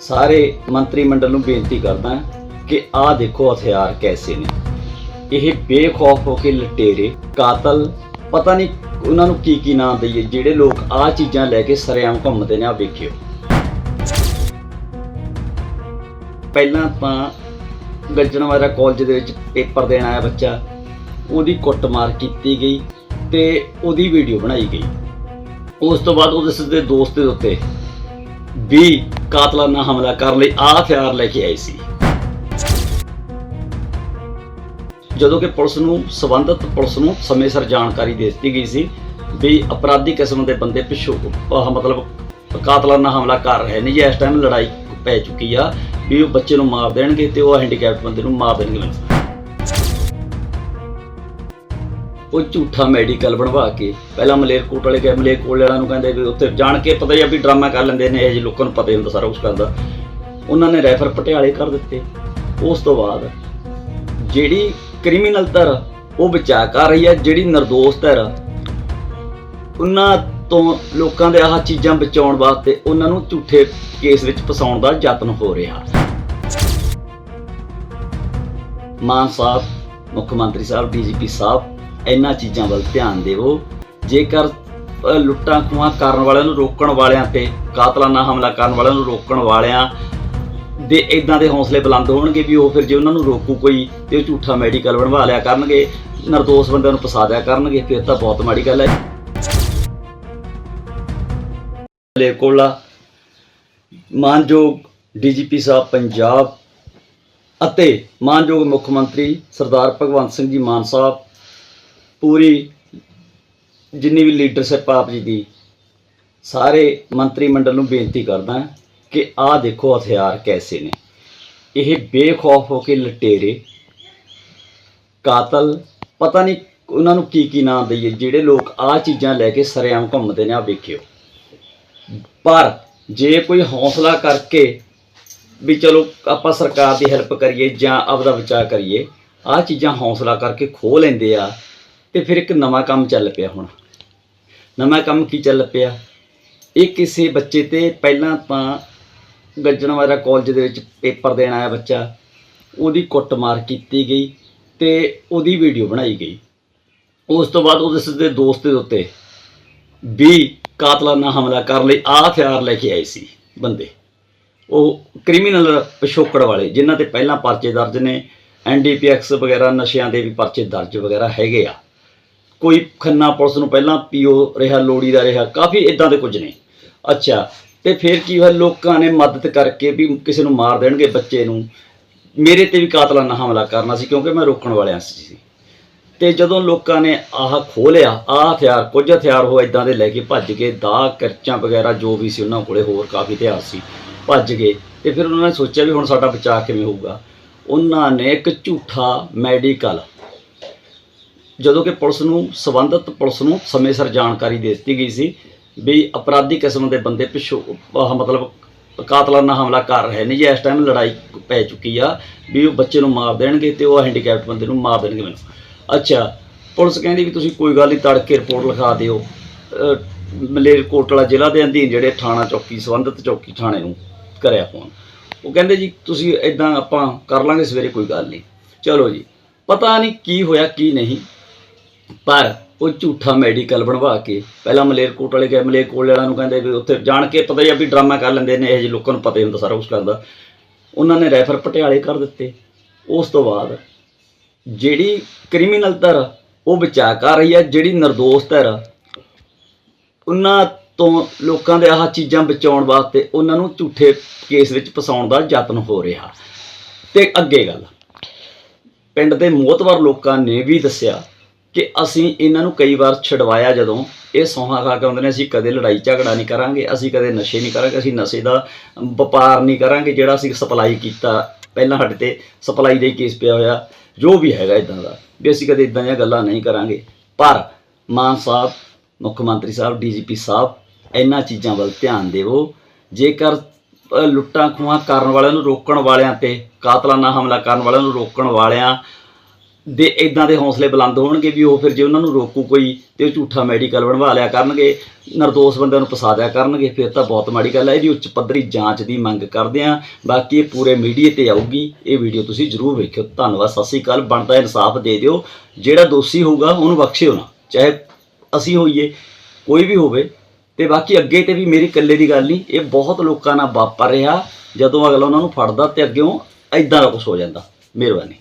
ਸਾਰੇ ਮੰਤਰੀ ਮੰਡਲ ਨੂੰ ਬੇਨਤੀ ਕਰਦਾ ਕਿ ਆਹ ਦੇਖੋ ਹਥਿਆਰ ਕੈਸੇ ਨੇ। ਇਹ ਬੇਖੌਫ ਹੋ ਕੇ ਲਟੇਰੇ, ਕਾਤਲ, ਪਤਾ ਨਹੀਂ ਉਹਨਾਂ ਨੂੰ ਕੀ ਕੀ ਨਾਮ ਦਈਏ, ਜਿਹੜੇ ਲੋਕ ਆਹ ਚੀਜ਼ਾਂ ਲੈ ਕੇ ਸਰੇਆਮ ਘੁੰਮਦੇ ਨੇ ਆ ਵੇਖਿਓ। ਪਹਿਲਾਂ ਤਾਂ ਗੱਜਣਵਾਰਾ ਕਾਲਜ ਦੇ ਵਿੱਚ ਪੇਪਰ ਦੇਣ ਆਇਆ ਬੱਚਾ। ਉਹਦੀ ਕੁੱਟਮਾਰ ਕੀਤੀ ਗਈ ਤੇ ਉਹਦੀ ਵੀਡੀਓ ਬਣਾਈ ਗਈ। ਉਸ ਤੋਂ ਬਾਅਦ ਉਹਦੇ ਸਿੱਧੇ ਦੋਸਤ ਦੇ ਉੱਤੇ, ਵੀ ਕਾਤਲਾਨਾ ਹਮਲਾ ਕਰਨ ਲਈ ਆ ਹਥਿਆਰ ਲੈ ਕੇ ਆਏ ਸੀ। ਜਦੋਂ ਕਿ ਪੁਲਿਸ ਨੂੰ, ਸਬੰਧਤ ਪੁਲਿਸ ਨੂੰ ਸਮੇਂ ਸਿਰ ਜਾਣਕਾਰੀ ਦੇ ਦਿੱਤੀ ਗਈ ਸੀ ਵੀ ਅਪਰਾਧੀ ਕਿਸਮ ਦੇ ਬੰਦੇ ਪਿੱਛੋਂ ਆਹ ਮਤਲਬ ਕਾਤਲਾਨਾ ਹਮਲਾ ਕਰ ਰਹੇ ਨੇ। ਜੇ ਇਸ ਟਾਈਮ ਲੜਾਈ ਪੈ ਚੁੱਕੀ ਆ ਵੀ ਉਹ ਬੱਚੇ ਨੂੰ ਮਾਰ ਦੇਣਗੇ ਤੇ ਉਹ ਹੈਂਡੀਕੈਪਟ ਬੰਦੇ ਨੂੰ ਮਾਰ ਦੇਣਗੇ। ਉਹ ਝੂਠਾ ਮੈਡੀਕਲ ਬਣਵਾ ਕੇ ਪਹਿਲਾਂ ਮਲੇਰਕੋਟ ਵਾਲੇ ਗਏ ਮਲੇਰਕੋਟ ਵਾਲਿਆਂ ਨੂੰ ਕਹਿੰਦੇ ਵੀ ਉੱਥੇ ਜਾਣ ਕੇ ਪਤਾ ਹੀ ਆ ਵੀ ਡਰਾਮਾ ਕਰ ਲੈਂਦੇ ਨੇ, ਇਹ ਜਿਹੇ ਲੋਕਾਂ ਨੂੰ ਪਤਾ ਹੀ ਹੁੰਦਾ ਸਾਰਾ ਕੁਝ ਕਰਦਾ ਉਹਨਾਂ ਨੇ ਰੈਫਰ ਪਟਿਆਲੇ ਕਰ ਦਿੱਤੇ। ਉਸ ਤੋਂ ਬਾਅਦ ਜਿਹੜੀ ਕ੍ਰਿਮੀਨਲ ਧਰ ਉਹ ਬਚਾ ਕਰ ਰਹੀ ਹੈ ਜਿਹੜੀ ਨਿਰਦੋਸ਼ ਧਰ ਉਹਨਾਂ ਤੋਂ ਲੋਕਾਂ ਦੇ ਆਹ ਚੀਜ਼ਾਂ ਬਚਾਉਣ ਵਾਸਤੇ ਉਹਨਾਂ ਨੂੰ ਝੂਠੇ ਕੇਸ ਵਿੱਚ ਫਸਾਉਣ ਦਾ ਯਤਨ ਹੋ ਰਿਹਾ। ਮਾਨ ਸਾਹਿਬ, ਮੁੱਖ ਮੰਤਰੀ ਸਾਹਿਬ, ਡੀਜੀਪੀ ਸਾਹਿਬ ਇਹਨਾਂ ਚੀਜ਼ਾਂ ਵੱਲ ਧਿਆਨ ਦਿਵੋ। ਜੇਕਰ ਲੁੱਟਾਂ ਖੋਹਾਂ ਕਰਨ ਵਾਲਿਆਂ ਨੂੰ ਰੋਕਣ ਵਾਲਿਆਂ ਤੇ ਕਾਤਲਾਨਾ ਹਮਲਾ ਕਰਨ ਵਾਲਿਆਂ ਨੂੰ ਰੋਕਣ ਵਾਲਿਆਂ ਦੇ ਇਦਾਂ ਦੇ ਹੌਸਲੇ ਬੁਲੰਦ ਹੋਣਗੇ ਵੀ ਉਹ ਫਿਰ ਜੇ ਉਹਨਾਂ ਨੂੰ ਰੋਕੂ ਕੋਈ, ਤੇ ਉਹ ਝੂਠਾ ਮੈਡੀਕਲ ਬਣਵਾ ਲਿਆ ਕਰਨਗੇ, ਨਿਰਦੋਸ਼ ਬੰਦਿਆਂ ਨੂੰ ਫਸਾ ਦਿਆ ਕਰਨਗੇ, ਫਿਰ ਤਾਂ ਬਹੁਤ ਮਾੜੀ ਗੱਲ ਹੈ। ਕੋਲਾ ਮਾਨਯੋਗ ਡੀਜੀਪੀ ਸਾਹਿਬ ਪੰਜਾਬ ਅਤੇ ਮਾਨਯੋਗ ਮੁੱਖ ਮੰਤਰੀ ਸਰਦਾਰ ਭਗਵੰਤ ਸਿੰਘ ਜੀ ਮਾਨ ਸਾਹਿਬ ਪੂਰੀ ਜਿੰਨੀ ਵੀ ਲੀਡਰਸ਼ਿਪ ਆਪ ਜੀ ਦੀ, ਸਾਰੇ ਮੰਤਰੀ ਮੰਡਲ ਨੂੰ ਬੇਨਤੀ ਕਰਦਾ ਕਿ ਆਹ ਦੇਖੋ ਹਥਿਆਰ ਕੈਸੇ ਨੇ। ਇਹ ਬੇਖੌਫ ਹੋ ਕੇ ਲਟੇਰੇ, ਕਾਤਲ, ਪਤਾ ਨਹੀਂ ਉਹਨਾਂ ਨੂੰ ਕੀ ਕੀ ਨਾਮ ਦਈਏ, ਜਿਹੜੇ ਲੋਕ ਆਹ ਚੀਜ਼ਾਂ ਲੈ ਕੇ ਸਰੇਆਮ ਘੁੰਮਦੇ ਨੇ ਆ ਵੇਖਿਓ। ਪਰ ਜੇ ਕੋਈ ਹੌਸਲਾ ਕਰਕੇ ਵੀ ਚਲੋ ਆਪਾਂ ਸਰਕਾਰ ਦੀ ਹੈਲਪ ਕਰੀਏ ਜਾਂ ਆਪਦਾ ਬਚਾਅ ਕਰੀਏ, ਆਹ ਚੀਜ਼ਾਂ ਹੌਸਲਾ ਕਰਕੇ ਖੋ ਲੈਂਦੇ ਆ ਤੇ ਫਿਰ ਇੱਕ ਨਵਾਂ ਕੰਮ ਚੱਲ ਪਿਆ ਹੁਣ। ਨਵਾਂ ਕੰਮ ਕੀ ਚੱਲ ਪਿਆ? ਇਹ ਕਿਸੇ ਬੱਚੇ ਤੇ ਪਹਿਲਾਂ ਤਾਂ ਗੱਜਣਵਾਰਾ ਕਾਲਜ ਦੇ ਵਿੱਚ ਪੇਪਰ ਦੇਣ ਆਇਆ ਬੱਚਾ। ਉਹਦੀ ਕੁੱਟਮਾਰ ਕੀਤੀ ਗਈ ਤੇ ਉਹਦੀ ਵੀਡੀਓ ਬਣਾਈ ਗਈ। ਉਸ ਤੋਂ ਬਾਅਦ ਉਹਦੇ ਸਿੱਧੇ ਦੋਸਤ ਦੇ ਉੱਤੇ ਵੀ ਕਾਤਲਾਨਾ ਹਮਲਾ ਕਰਨ ਲਈ ਆ ਹਥਿਆਰ ਲੈ ਕੇ ਆਏ ਸੀ ਬੰਦੇ। ਉਹ ਕ੍ਰਿਮੀਨਲ ਪਿਛੋਕੜ ਵਾਲੇ, ਜਿਨ੍ਹਾਂ ਤੇ ਪਹਿਲਾਂ ਪਰਚੇ ਦਰਜ ਨੇ ਐਨਡੀਪੀਐਕਸ ਵਗੈਰਾ ਨਸ਼ਿਆਂ ਦੇ ਵੀ ਪਰਚੇ ਦਰਜ ਵਗੈਰਾ ਹੈਗੇ ਆ। ਕੋਈ ਖੰਨਾ ਪੁਲਿਸ ਨੂੰ ਪਹਿਲਾਂ ਪੀਓ, ਰਿਹਾ ਲੋੜੀ ਦਾ ਰਿਹਾ, ਕਾਫੀ ਇਦਾਂ ਦੇ ਕੁਝ ਨੇ। ਅੱਛਾ, ਤੇ ਫਿਰ ਕੀ ਹੋਇਆ? ਲੋਕਾਂ ਨੇ ਮਦਦ ਕਰਕੇ ਵੀ ਕਿਸੇ ਨੂੰ ਮਾਰ ਦੇਣਗੇ ਬੱਚੇ ਨੂੰ। ਮੇਰੇ ਤੇ ਵੀ ਕਾਤਲਾਨਾ ਹਮਲਾ ਕਰਨਾ ਸੀ, ਕਿਉਂਕਿ ਮੈਂ ਰੋਕਣ ਵਾਲਿਆਂ ਸੀ ਤੇ ਜਦੋਂ ਲੋਕਾਂ ਨੇ ਆਹ ਖੋਲਿਆ ਆਹ ਹਥਿਆਰ, ਕੁਝ ਹਥਿਆਰ ਉਹ ਇਦਾਂ ਦੇ ਲੈ ਕੇ ਭੱਜ ਗਏ ਦਾ ਕਰਚਾਂ ਵਗੈਰਾ ਜੋ ਵੀ ਸੀ ਉਹਨਾਂ ਕੋਲੇ, ਹੋਰ ਕਾਫੀ ਹਥਿਆਰ ਸੀ, ਭੱਜ ਗਏ। ਤੇ ਫਿਰ ਉਹਨਾਂ ਨੇ ਸੋਚਿਆ ਵੀ ਹੁਣ ਸਾਡਾ ਬਚਾਅ ਕਿਵੇਂ ਹੋਊਗਾ? ਉਹਨਾਂ ਨੇ ਇੱਕ ਝੂਠਾ ਮੈਡੀਕਲ ਜਦੋਂ ਕਿ ਪੁਲਿਸ ਨੂੰ ਸਬੰਧਤ ਪੁਲਿਸ ਨੂੰ ਸਮੇਂ ਸਿਰ ਜਾਣਕਾਰੀ ਦੇ ਦਿੱਤੀ ਗਈ ਸੀ ਵੀ ਅਪਰਾਧੀ ਕਿਸਮ ਦੇ ਬੰਦੇ ਪਿੱਛੋਂ ਆਹ ਮਤਲਬ ਕਾਤਲਾਨਾ ਹਮਲਾ ਕਰ ਰਹੇ ਨੇ ਜੀ। ਇਸ ਟਾਈਮ ਲੜਾਈ ਪੈ ਚੁੱਕੀ ਆ ਵੀ ਉਹ ਬੱਚੇ ਨੂੰ ਮਾਰ ਦੇਣਗੇ ਤੇ ਉਹ ਹੈਂਡੀਕੈਪਟ ਬੰਦੇ ਨੂੰ ਮਾਰ ਦੇਣਗੇ ਮੈਨੂੰ। ਅੱਛਾ, ਪੁਲਿਸ ਕਹਿੰਦੀ ਵੀ ਤੁਸੀਂ ਕੋਈ ਗੱਲ ਨਹੀਂ ਤੜਕੇ ਰਿਪੋਰਟ ਲਿਖਾ ਦਿਓ। ਅਹ ਮਲੇਰਕੋਟਲਾ ਜ਼ਿਲ੍ਹਾ ਦੇ ਅਧੀਨ ਜਿਹੜੇ ਥਾਣਾ ਚੌਕੀ, ਸੰਬੰਧਿਤ ਚੌਕੀ ਥਾਣੇ ਨੂੰ ਕਰਿਆ ਫੋਨ ਉਹ ਕਹਿੰਦੇ ਜੀ, ਤੁਸੀਂ ਇਦਾਂ ਆਪਾਂ ਕਰ ਲਾਂਗੇ, ਸਵੇਰੇ ਕੋਈ ਗੱਲ ਨਹੀਂ ਚਲੋ ਜੀ, ਪਤਾ ਨਹੀਂ ਕੀ ਹੋਇਆ, ਕੀ ਨਹੀਂ। ਪਰ ਉਹ ਝੂਠਾ ਮੈਡੀਕਲ ਬਣਵਾ ਕੇ, ਪਹਿਲਾਂ ਮਲੇਰਕੋਟ ਵਾਲੇ ਗਏ, ਮਲੇਰਕੋਟ ਵਾਲਿਆਂ ਨੂੰ ਕਹਿੰਦੇ ਵੀ ਉੱਥੇ ਜਾਣ ਕੇ ਪਤਾ ਹੀ ਆ ਵੀ ਡਰਾਮਾ ਕਰ ਲੈਂਦੇ ਨੇ, ਇਹ ਜਿਹੇ ਲੋਕਾਂ ਨੂੰ ਪਤਾ ਹੀ ਹੁੰਦਾ ਸਾਰਾ ਕੁਝ ਕਰਦਾ ਉਹਨਾਂ ਨੇ ਰੈਫਰ ਪਟਿਆਲੇ ਕਰ ਦਿੱਤੇ। ਉਸ ਤੋਂ ਬਾਅਦ ਜਿਹੜੀ ਕ੍ਰਿਮੀਨਲ ਧਰ ਉਹ ਬਚਾ ਕਰ ਰਹੀ ਹੈ ਜਿਹੜੀ ਨਿਰਦੋਸ਼ ਧਰ ਉਹਨਾਂ ਤੋਂ ਲੋਕਾਂ ਦੇ ਆਹ ਚੀਜ਼ਾਂ ਬਚਾਉਣ ਵਾਸਤੇ ਉਹਨਾਂ ਨੂੰ ਝੂਠੇ ਕੇਸ ਵਿੱਚ ਫਸਾਉਣ ਦਾ ਯਤਨ ਹੋ ਰਿਹਾ। ਤੇ ਅੱਗੇ ਗੱਲ, ਪਿੰਡ ਦੇ ਮੋਤਵਰ ਲੋਕਾਂ ਨੇ ਵੀ ਦੱਸਿਆ ਕਿ ਅਸੀਂ ਇਹਨਾਂ ਨੂੰ ਕਈ ਵਾਰ ਛਡਵਾਇਆ ਜਦੋਂ। ਇਹ ਸੌਹਾਂ ਖਾ ਕੇ ਆਉਂਦੇ ਨੇ, ਅਸੀਂ ਕਦੇ ਲੜਾਈ ਝਗੜਾ ਨਹੀਂ ਕਰਾਂਗੇ, ਅਸੀਂ ਕਦੇ ਨਸ਼ੇ ਨਹੀਂ ਕਰਾਂਗੇ, ਅਸੀਂ ਨਸ਼ੇ ਦਾ ਵਪਾਰ ਨਹੀਂ ਕਰਾਂਗੇ, ਜਿਹੜਾ ਅਸੀਂ ਸਪਲਾਈ ਕੀਤਾ ਪਹਿਲਾਂ ਸਾਡੇ ਤੇ, ਸਪਲਾਈ ਦਾ ਹੀ ਕੇਸ ਪਿਆ ਹੋਇਆ, ਜੋ ਵੀ ਹੈਗਾ ਇਦਾਂ ਦਾ, ਵੀ ਅਸੀਂ ਕਦੇ ਇਦਾਂ ਦੀਆਂ ਗੱਲਾਂ ਨਹੀਂ ਕਰਾਂਗੇ। ਪਰ ਮਾਨ ਸਾਹਿਬ, ਮੁੱਖ ਮੰਤਰੀ ਸਾਹਿਬ, ਡੀਜੀਪੀ ਸਾਹਿਬ, ਇਹਨਾਂ ਚੀਜ਼ਾਂ ਵੱਲ ਧਿਆਨ ਦੇਵੋ। ਜੇਕਰ ਲੁੱਟਾਂ ਖੋਹਾਂ ਕਰਨ ਵਾਲਿਆਂ ਨੂੰ ਰੋਕਣ ਵਾਲਿਆਂ ਤੇ ਕਾਤਲਾਨਾ ਹਮਲਾ ਕਰਨ ਵਾਲਿਆਂ ਨੂੰ ਰੋਕਣ ਵਾਲਿਆਂ ਦੇ ਇਦਾਂ ਦੇ ਹੌਸਲੇ ਬੁਲੰਦ ਹੋਣਗੇ ਵੀ ਉਹ ਫਿਰ ਜੇ ਉਹਨਾਂ ਨੂੰ ਰੋਕੂ ਕੋਈ ਤੇ ਉਹ ਝੂਠਾ ਮੈਡੀਕਲ ਬਣਵਾ ਲਿਆ ਕਰਨਗੇ, ਨਿਰਦੋਸ਼ ਬੰਦਿਆਂ ਨੂੰ ਫਸਾ ਦਿਆ ਕਰਨਗੇ, ਫਿਰ ਤਾਂ ਬਹੁਤ ਮਾੜੀ ਗੱਲ ਹੈ ਇਹਦੀ ਉੱਚ ਪੱਧਰੀ ਜਾਂਚ ਦੀ ਮੰਗ ਕਰਦੇ ਆ ਬਾਕੀ ਇਹ ਪੂਰੇ ਮੀਡੀਆ ਤੇ ਆਊਗੀ, ਇਹ ਵੀਡੀਓ ਤੁਸੀਂ ਜ਼ਰੂਰ ਵੇਖਿਓ। ਧੰਨਵਾਦ, ਸਤਿ ਸ੍ਰੀ ਅਕਾਲ। ਬਣਦਾ ਇਨਸਾਫ ਦੇ ਦਿਓ। ਜਿਹੜਾ ਦੋਸ਼ੀ ਹੋਊਗਾ, ਉਹਨੂੰ ਬਖਸ਼ਿਓ ਨਾ। ਚਾਹੇ ਅਸੀਂ ਹੋਈਏ, ਕੋਈ ਵੀ ਹੋਵੇ। ਤੇ ਬਾਕੀ ਅੱਗੇ ਤੇ ਵੀ ਮੇਰੀ ਇਕੱਲੇ ਦੀ ਗੱਲ ਨਹੀਂ, ਇਹ ਬਹੁਤ ਲੋਕਾਂ ਨਾਲ ਵਾਪਰ ਰਿਹਾ। ਜਦੋਂ ਅਗਲਾ ਉਹਨਾਂ ਨੂੰ ਫੜਦਾ ਤੇ ਅੱਗੇੋਂ ਐਦਾਂ ਦਾ ਕੁਝ ਹੋ ਜਾਂਦਾ। ਮਿਹਰਬਾਨੀ।